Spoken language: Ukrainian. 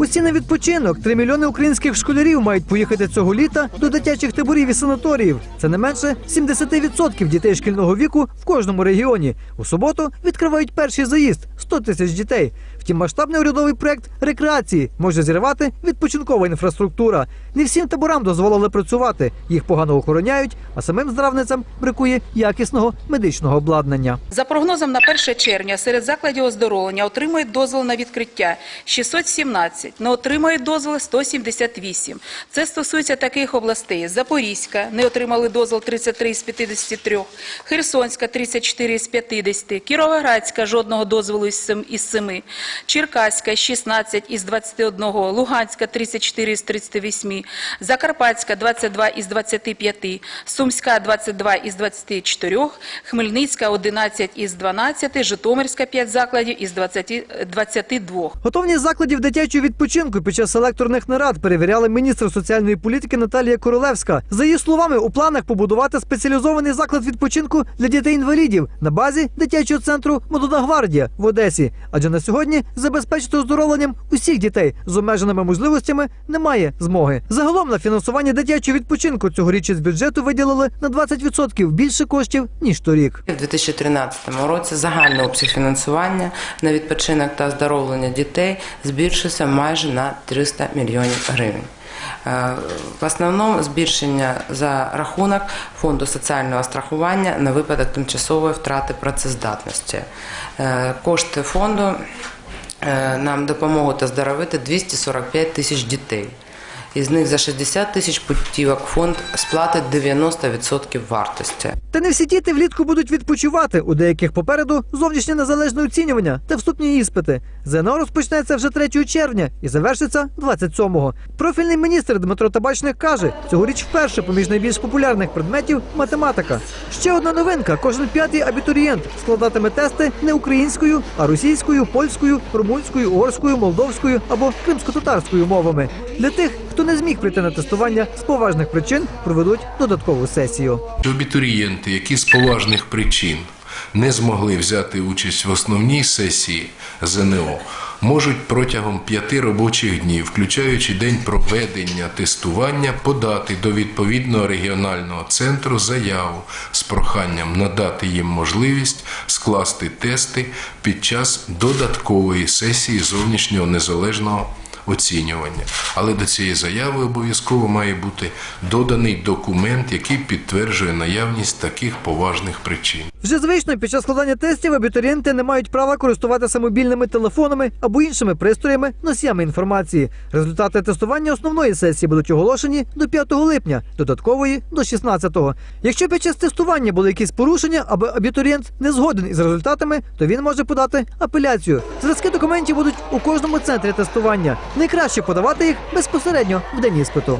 Усі на відпочинок. Три мільйони українських школярів мають поїхати цього літа до дитячих таборів і санаторіїв. Це не менше 70% дітей шкільного віку в кожному регіоні. У суботу відкривають перший заїзд 100 тисяч дітей. Втім, масштабний урядовий проект рекреації може зірвати відпочинкова інфраструктура. Не всім таборам дозволили працювати. Їх погано охороняють, а самим здравницям бракує якісного медичного обладнання. За прогнозом на 1 червня серед закладів оздоровлення отримують дозвіл на відкриття 617, не отримують дозвіл 178. Це стосується таких областей: Запорізька, не отримали дозвіл 33 з 53, Херсонська 34 з 50, Кіровоградська жодного дозволу із 7, Черкаська 16 із 21, Луганська 34 з 38, Закарпатська 22 із 25, Сумська 22 із 24, Хмельницька 11 із 12, Житомирська 5 закладів із 20, 22. Готовність закладів дитячого відпочинку під час електорних нарад перевіряли міністр соціальної політики Наталія Королевська. За її словами, у планах побудувати спеціалізований заклад відпочинку для дітей-інвалідів на базі дитячого центру Молода гвардія в Одесі. Адже на сьогодні забезпечити оздоровленням усіх дітей з обмеженими можливостями немає змоги. Загалом на фінансування дитячого відпочинку цьогоріч із бюджету виділили на 20% більше коштів ніж торік. У 2013 році загальний обсяг фінансування на відпочинок та оздоровлення дітей збільшився майже на 300 мільйонів гривень. Е, В основному збільшення за рахунок фонду соціального страхування на випадок тимчасової втрати працездатності. Е, Кошти фонду е, допомогу та здоровити 245 тисяч дітей. Із них за 60 тисяч путівок фонд сплатить 90% вартості. Та не всі діти влітку будуть відпочивати. У деяких попереду зовнішнє незалежне оцінювання та вступні іспити. ЗНО розпочнеться вже 3 червня і завершиться 27-го. Профільний міністр Дмитро Табачник каже, цьогоріч вперше поміж найбільш популярних предметів математика. Ще одна новинка: кожен п'ятий абітурієнт складатиме тести не українською, а російською, польською, румунською, угорською, молдовською або кримсько-татарською мовами. Для тих, хто не зміг прийти на тестування з поважних причин, проведуть додаткову сесію. Абітурієнти, які з поважних причин не змогли взяти участь в основній сесії ЗНО, можуть протягом п'яти робочих днів, включаючи день проведення тестування, подати до відповідного регіонального центру заяву з проханням надати їм можливість скласти тести під час додаткової сесії зовнішнього незалежного оцінювання. Але до цієї заяви обов'язково має бути доданий документ, який підтверджує наявність таких поважних причин. Вже звично під час складання тестів абітурієнти не мають права користуватися мобільними телефонами або іншими пристроями носіями інформації. Результати тестування основної сесії будуть оголошені до 5 липня, додаткової до 16-го. Якщо під час тестування були якісь порушення або абітурієнт не згоден із результатами, то він може подати апеляцію. Зразки документів будуть у кожному центрі тестування. Найкраще подавати їх безпосередньо в день іспиту.